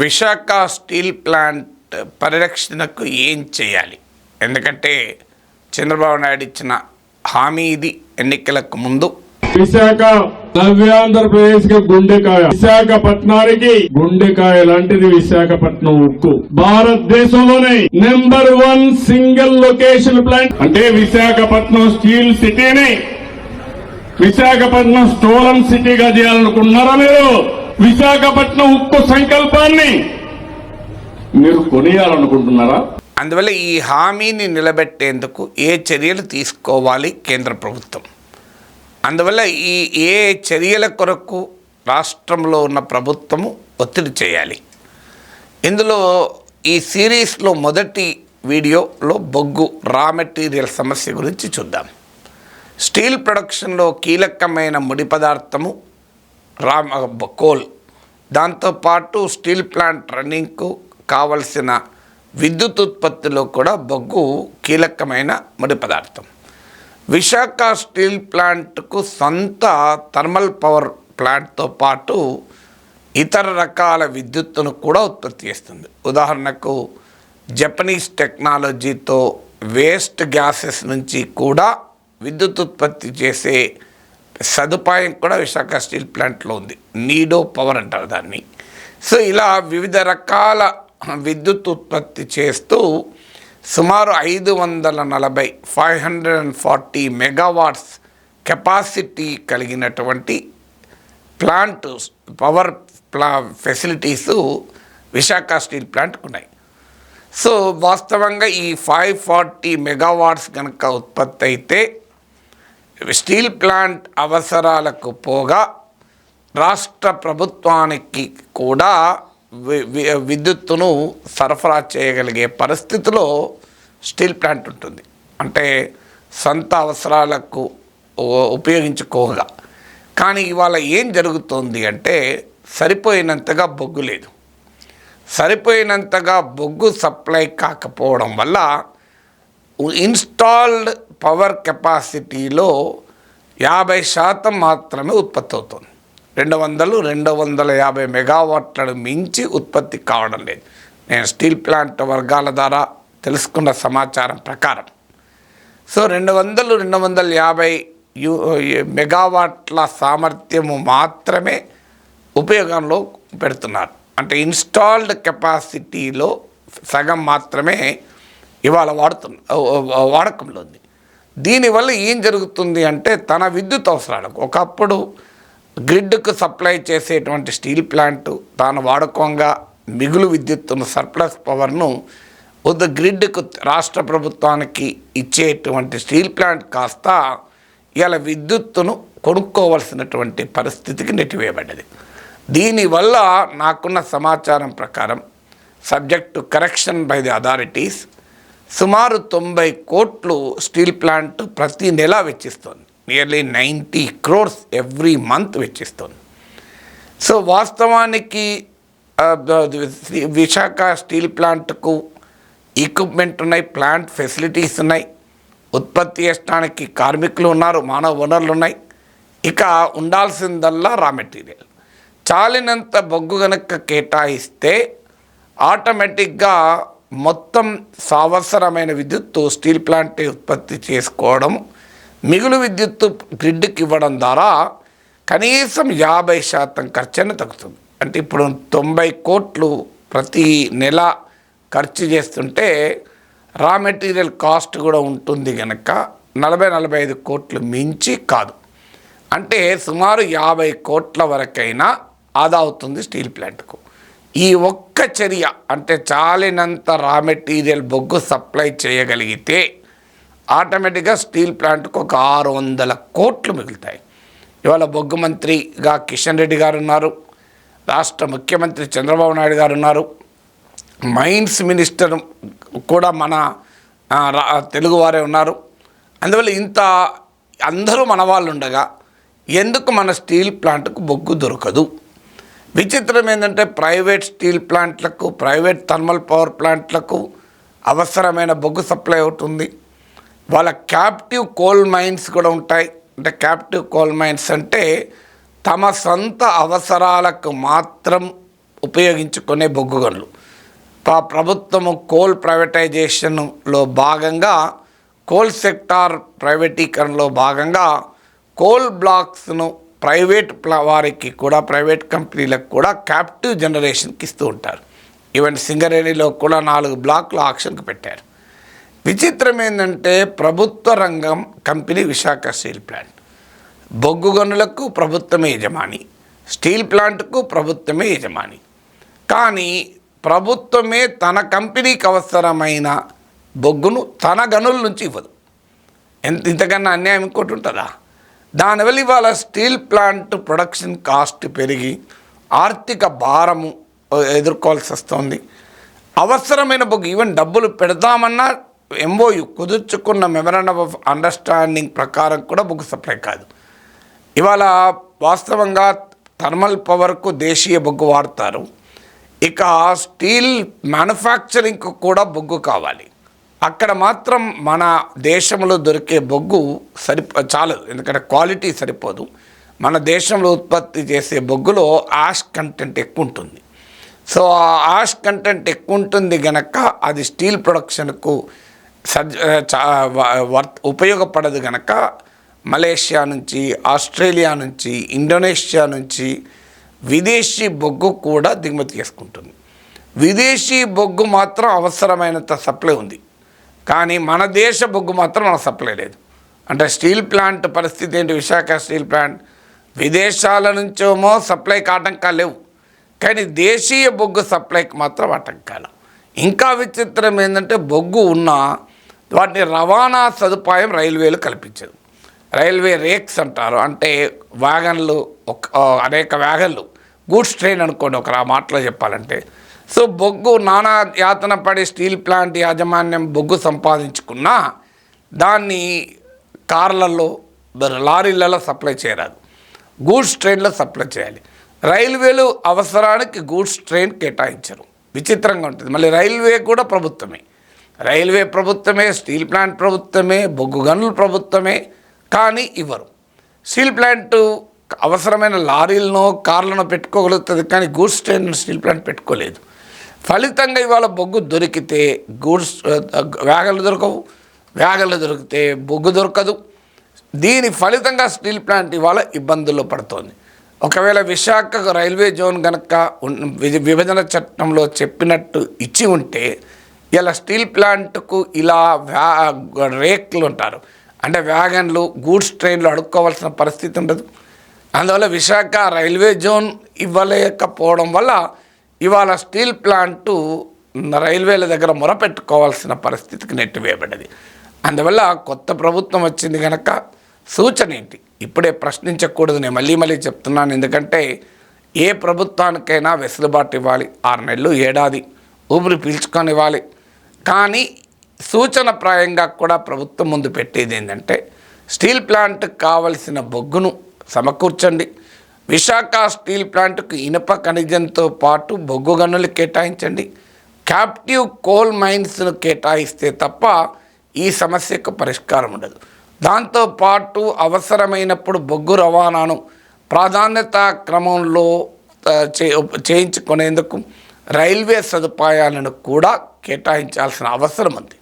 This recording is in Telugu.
విశాఖ స్టీల్ ప్లాంట్ పరిరక్షణకు ఏం చేయాలి? ఎందుకంటే చంద్రబాబు నాయుడు ఇచ్చిన హామీ ఇది ఎన్నికలకు ముందు. విశాఖ నవ్యాంధ్రప్రదేశ్కి గుండెకాయ. విశాఖపట్నానికి గుండెకాయ లాంటిది విశాఖపట్నం ఉక్కు. భారతదేశంలోనే number one single location plant. అంటే విశాఖపట్నం స్టీల్ సిటీని. విశాఖపట్నం స్టోలన్ సిటీగా చేయాలనుకున్నారా మీరు? విశాఖపట్నం ఉక్కు సంకల్పాన్ని మీరు కొనియాలనుకుంటున్నారా? అందువల్ల ఈ హామీని నిలబెట్టేందుకు ఏ చర్యలు తీసుకోవాలి కేంద్ర ప్రభుత్వం? అందువల్ల ఈ ఏ చర్యల కొరకు రాష్ట్రంలో ఉన్న ప్రభుత్వము ఒత్తిడి చేయాలి. ఇందులో ఈ సిరీస్లో మొదటి వీడియోలో బొగ్గు రా మెటీరియల్ సమస్య గురించి చూద్దాం. స్టీల్ ప్రొడక్షన్లో కీలకమైన ముడి పదార్థము రా కోల్. దాంతోపాటు స్టీల్ ప్లాంట్ రన్నింగ్కు కావలసిన విద్యుత్ ఉత్పత్తిలో కూడా బొగ్గు కీలకమైన ముడి పదార్థం. విశాఖ స్టీల్ ప్లాంట్కు సొంత థర్మల్ పవర్ ప్లాంట్తో పాటు ఇతర రకాల విద్యుత్తును కూడా ఉత్పత్తి చేస్తుంది. ఉదాహరణకు జపనీస్ టెక్నాలజీతో వేస్ట్ గ్యాసెస్ నుంచి కూడా విద్యుత్ ఉత్పత్తి చేసే సదుపాయం కూడా విశాఖ స్టీల్ ప్లాంట్లో ఉంది. నీడో పవర్ అంటారు దాన్ని. సో ఇలా వివిధ రకాల విద్యుత్ ఉత్పత్తి చేస్తూ సుమారు ఐదు వందల నలభై five hundred and forty megawatts capacity కలిగినటువంటి ప్లాంట్ పవర్ ప్లా ఫెసిలిటీసు విశాఖ స్టీల్ ప్లాంట్కు ఉన్నాయి. సో వాస్తవంగా ఈ ఫైవ్ ఫార్టీ మెగావాట్స్ కనుక ఉత్పత్తి అయితే స్టీల్ ప్లాంట్ అవసరాలకు పోగా రాష్ట్ర ప్రభుత్వానికి కూడా విద్యుత్తును సరఫరా చేయగలిగే పరిస్థితిలో స్టీల్ ప్లాంట్ ఉంటుంది. అంటే సొంత అవసరాలకు ఉపయోగించుకోగా. కానీ ఇవాళ ఏం జరుగుతోంది అంటే సరిపోయినంతగా బొగ్గు లేదు. సరిపోయినంతగా బొగ్గు సప్లై కాకపోవడం వల్ల ఇన్స్టాల్డ్ పవర్ కెపాసిటీలో యాభై శాతం మాత్రమే ఉత్పత్తి అవుతుంది. రెండు వందలు రెండు వందల యాభై మెగావాట్లను మించి ఉత్పత్తి కావడం లేదు. నేను స్టీల్ ప్లాంట్ వర్గాల ద్వారా తెలుసుకున్న సమాచారం ప్రకారం. సో రెండు వందలు రెండు వందల యాభై యూ మెగావాట్ల సామర్థ్యము మాత్రమే ఉపయోగంలో పెడుతున్నారు. అంటే ఇన్స్టాల్డ్ కెపాసిటీలో సగం మాత్రమే ఇవాళ వాడుతున్న వాడకంలో ఉంది దీనివల్ల ఏం జరుగుతుంది అంటే తన విద్యుత్ అవసరాలకు ఒకప్పుడు గ్రిడ్కు సప్లై చేసేటువంటి స్టీల్ ప్లాంట్ తాను వాడకంగా మిగులు విద్యుత్తును సర్ప్లస్ పవర్ను ఉద గ్రిడ్కు రాష్ట్ర ప్రభుత్వానికి ఇచ్చేటువంటి స్టీల్ ప్లాంట్ కాస్త ఇలా విద్యుత్తును కొనుక్కోవలసినటువంటి పరిస్థితికి నెట్టివేయబడ్డది. దీనివల్ల నాకున్న సమాచారం ప్రకారం subject correction by the authorities సుమారు తొంభై కోట్లు స్టీల్ ప్లాంట్ ప్రతి నెల వెచ్చిస్తోంది. Nearly ninety crores every month వెచ్చిస్తోంది. So వాస్తవానికి విశాఖ స్టీల్ ప్లాంట్కు ఎక్విప్మెంట్ ఉన్నాయి ప్లాంట్ ఫెసిలిటీస్ ఉన్నాయి. ఉత్పత్తి చేయడానికి కార్మికులు ఉన్నారు మానవ వనరులు ఉన్నాయి. ఇక ఉండాల్సిందల్లా రా మెటీరియల్ చాలినంత బొగ్గు కనుక కేటాయిస్తే ఆటోమేటిక్గా మొత్తం అవసరమైన విద్యుత్తు స్టీల్ ప్లాంట్ ఉత్పత్తి చేసుకోవడం మిగులు విద్యుత్తు గ్రిడ్కి ఇవ్వడం ద్వారా కనీసం యాభై శాతం ఖర్చైనా తగ్గుతుంది. అంటే ఇప్పుడు తొంభై కోట్లు ప్రతి నెల ఖర్చు చేస్తుంటే రా మెటీరియల్ కాస్ట్ కూడా ఉంటుంది కనుక నలభై నలభై ఐదు కోట్లు మించి కాదు. అంటే సుమారు యాభై కోట్ల వరకైనా ఆదా అవుతుంది స్టీల్ ప్లాంట్కు. ఈ ఒక్క చర్య అంటే చాలినంత రా మెటీరియల్ బొగ్గు సప్లై చేయగలిగితే ఆటోమేటిక్గా స్టీల్ ప్లాంట్కు ఒక ఆరు వందల కోట్లు మిగులుతాయి. ఇవాళ బొగ్గు మంత్రిగా కిషన్ రెడ్డి గారు ఉన్నారు రాష్ట్ర ముఖ్యమంత్రి చంద్రబాబు నాయుడు గారు ఉన్నారు మైన్స్ మినిస్టర్ కూడా మన రా- తెలుగువారే ఉన్నారు. అందువల్ల ఇంత అందరూ మన వాళ్ళు ఉండగా ఎందుకు మన స్టీల్ ప్లాంట్కు బొగ్గు దొరకదు? విచిత్రం ఏంటంటే ప్రైవేట్ స్టీల్ ప్లాంట్లకు ప్రైవేట్ థర్మల్ పవర్ ప్లాంట్లకు అవసరమైన బొగ్గు సప్లై అవుతుంది వాళ్ళ క్యాప్టివ్ కోల్ మైన్స్ కూడా ఉంటాయి. అంటే క్యాప్టివ్ కోల్ మైన్స్ అంటే తమ సొంత అవసరాలకు మాత్రం ఉపయోగించుకునే బొగ్గు గనులు. ప్రభుత్వము కోల్ ప్రైవేటైజేషన్లో భాగంగా కోల్ సెక్టార్ ప్రైవేటీకరణలో భాగంగా కోల్ బ్లాక్స్ను ప్రైవేట్ వారికి కూడా ప్రైవేట్ కంపెనీలకు కూడా క్యాప్టివ్ జనరేషన్కి ఇస్తూ ఉంటారు. ఈవెన్ సింగరేణిలో కూడా నాలుగు బ్లాక్లు ఆక్షన్కి పెట్టారు. విచిత్రం ఏంటంటే ప్రభుత్వ రంగం కంపెనీ విశాఖ స్టీల్ ప్లాంట్. బొగ్గు గనులకు ప్రభుత్వమే యజమాని. స్టీల్ ప్లాంట్కు ప్రభుత్వమే యజమాని. కానీ ప్రభుత్వమే తన కంపెనీకి అవసరమైన బొగ్గును తన గనుల నుంచి ఇవ్వదు. ఎంత ఇంతకన్నా అన్యాయం ఇంకోటి ఉంటుందా? దానివల్ల ఇవాళ స్టీల్ ప్లాంట్ ప్రొడక్షన్ కాస్ట్ పెరిగి ఆర్థిక భారము ఎదుర్కోవాల్సి వస్తుంది. అవసరమైన బుక్ ఈవెన్ డబ్బులు పెడదామన్నా ఎంఓయు కుదుర్చుకున్న మెమరాండమ్ ఆఫ్ అండర్స్టాండింగ్ ప్రకారం కూడా బుక్ సప్లై కాదు. ఇవాళ వాస్తవంగా థర్మల్ పవర్కు దేశీయ బొగ్గు వాడతారు. ఇక స్టీల్ మ్యానుఫ్యాక్చరింగ్కు కూడా బొగ్గు కావాలి. అక్కడ మాత్రం మన దేశంలో దొరికే బొగ్గు సరి చాలదు ఎందుకంటే క్వాలిటీ సరిపోదు. మన దేశంలో ఉత్పత్తి చేసే బొగ్గులో యాష్ కంటెంట్ ఎక్కువ ఉంటుంది సో ఆ యాష్ కంటెంట్ ఎక్కువ ఉంటుంది గనక అది స్టీల్ ప్రొడక్షన్కు సజ్ వర్త్ ఉపయోగపడదు గనక మలేషియా నుంచి ఆస్ట్రేలియా నుంచి ఇండోనేషియా నుంచి విదేశీ బొగ్గు కూడా దిగుమతి చేసుకుంటుంది. విదేశీ బొగ్గు మాత్రం అవసరమైనంత సప్లై ఉంది. కానీ మన దేశ బొగ్గు మాత్రం మనకు సప్లై లేదు. అంటే స్టీల్ ప్లాంట్ పరిస్థితి ఏంటి? Visakha steel plant. విదేశాల నుంచేమో సప్లైకి ఆటంకాలు లేవు. కానీ దేశీయ బొగ్గు సప్లైకి మాత్రం ఆటంకాలు. ఇంకా విచిత్రం ఏంటంటే బొగ్గు ఉన్నా వాటిని రవాణా సదుపాయం రైల్వేలు కల్పించదు. రైల్వే రేక్స్ అంటారు. అంటే వ్యాగన్లు ఒక అనేక వ్యాగన్లు గూడ్స్ ట్రైన్ అనుకోండి ఒక ఆ మాటలో చెప్పాలంటే. సో బొగ్గు నానా యాతన పడి స్టీల్ ప్లాంట్ యాజమాన్యం బొగ్గు సంపాదించుకున్నా దాన్ని కార్లలో లారీలలో సప్లై చేయరాదు. గూడ్స్ ట్రైన్లో సప్లై చేయాలి. రైల్వేలు అవసరానికి గూడ్స్ ట్రైన్ కేటాయించరు. విచిత్రంగా ఉంటుంది. మళ్ళీ రైల్వే కూడా ప్రభుత్వమే. రైల్వే ప్రభుత్వమే స్టీల్ ప్లాంట్ ప్రభుత్వమే బొగ్గు గనులు ప్రభుత్వమే కానీ ఇవ్వరు. స్టీల్ ప్లాంట్ అవసరమైన లారీలను కార్లను పెట్టుకోగలుగుతుంది కానీ గూడ్స్ ట్రైన్ స్టీల్ ప్లాంట్ పెట్టుకోలేదు. ఫలితంగా ఇవాళ బొగ్గు దొరికితే గూడ్స్ వ్యాగలు దొరకవు. వ్యాగలు దొరికితే బొగ్గు దొరకదు. దీని ఫలితంగా స్టీల్ ప్లాంట్ ఇవాళ ఇబ్బందుల్లో పడుతోంది. ఒకవేళ విశాఖ రైల్వే జోన్ కనుక వి- విభజన చట్టంలో చెప్పినట్టు ఇచ్చి ఉంటే ఇలా స్టీల్ ప్లాంట్కు ఇలా వ్యా రేక్లు ఉంటారు. అంటే వ్యాగన్లు గూడ్స్ ట్రైన్లు అడుక్కోవాల్సిన పరిస్థితి ఉండదు. అందువల్ల విశాఖ రైల్వే జోన్ ఇవ్వలేకపోవడం వల్ల ఇవాళ స్టీల్ ప్లాంటు రైల్వేల దగ్గర మొరపెట్టుకోవాల్సిన పరిస్థితికి నెట్టివేయబడ్డది అందువల్ల కొత్త ప్రభుత్వం వచ్చింది కనుక సూచన ఏంటి? ఇప్పుడే ప్రశ్నించకూడదు నేను మళ్ళీ మళ్ళీ చెప్తున్నాను. ఎందుకంటే ఏ ప్రభుత్వానికైనా వెసులుబాటు ఇవ్వాలి. ఆరు నెలలు ఏడాది ఊపిరి పీల్చుకొని ఇవ్వాలి కానీ సూచన ప్రాయంగా కూడా ప్రభుత్వం ముందు పెట్టేది ఏంటంటే స్టీల్ ప్లాంట్కి కావలసిన బొగ్గును సమకూర్చండి. విశాఖ స్టీల్ ప్లాంట్కు ఇనుప ఖనిజంతో పాటు బొగ్గు గనులు కేటాయించండి. క్యాప్టివ్ కోల్ మైన్స్ను కేటాయిస్తే తప్ప ఈ సమస్యకు పరిష్కారం ఉండదు. దాంతోపాటు అవసరమైనప్పుడు బొగ్గు రవాణాను ప్రాధాన్యత క్రమంలో చేయించుకునేందుకు రైల్వే సదుపాయాలను కూడా కేటాయించాల్సిన అవసరం ఉంది.